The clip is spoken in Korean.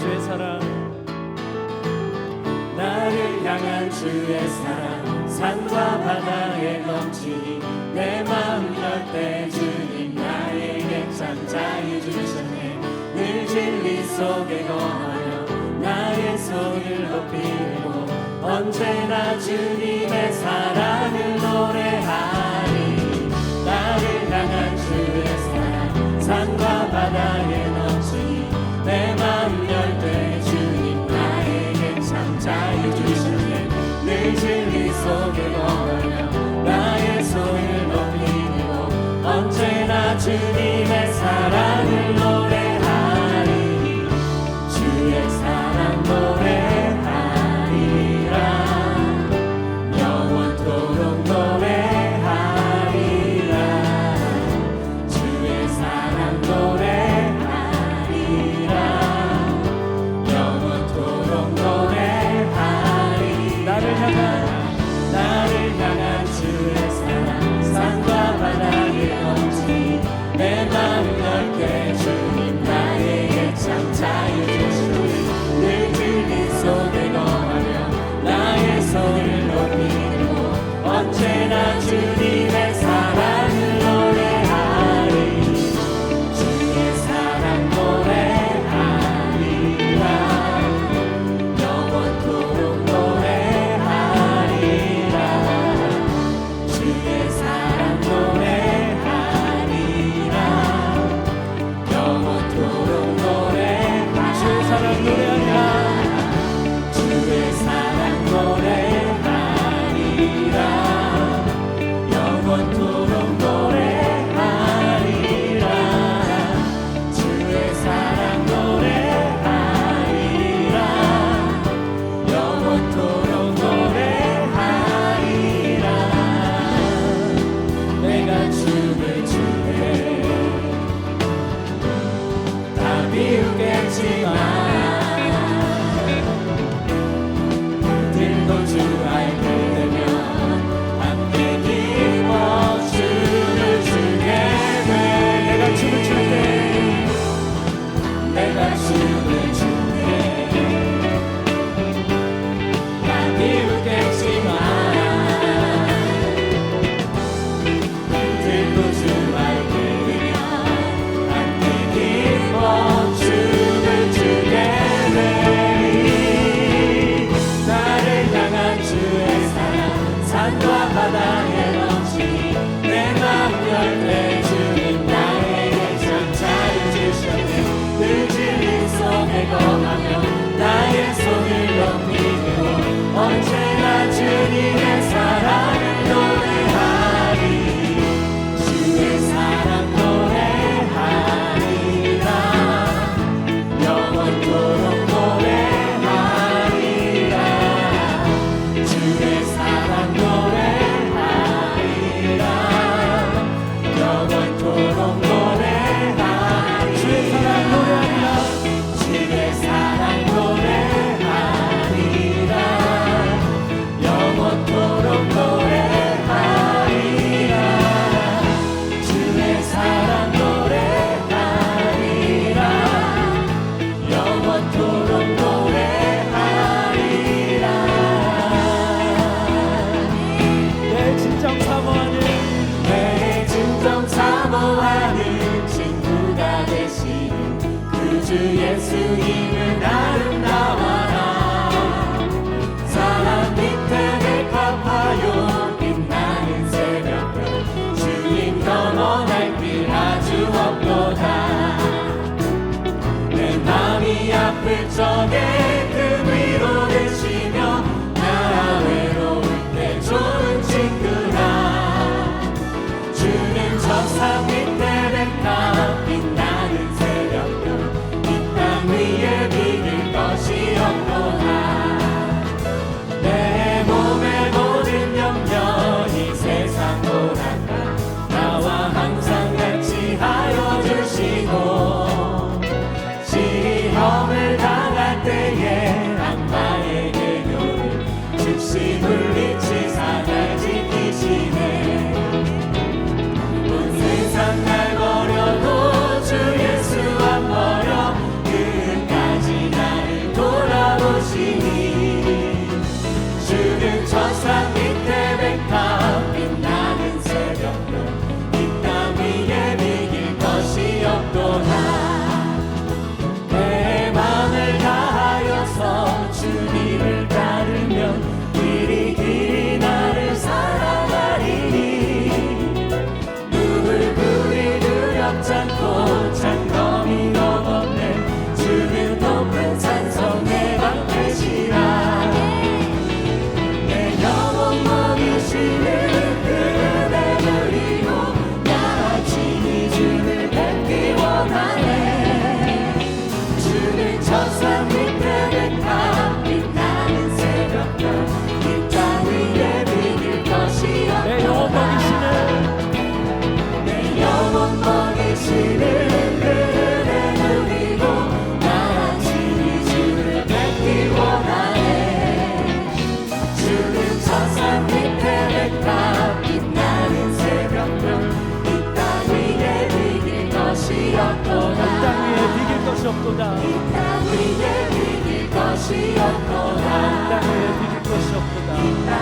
주의 사랑. 나를 향한 주의 사랑. 산과 바다에 넘치니 내 마음 열때? 주님 나에게 잠자리 주셨네. 늘 진리 속에 거하여 나의 손을 높이고 언제나 주님 땅에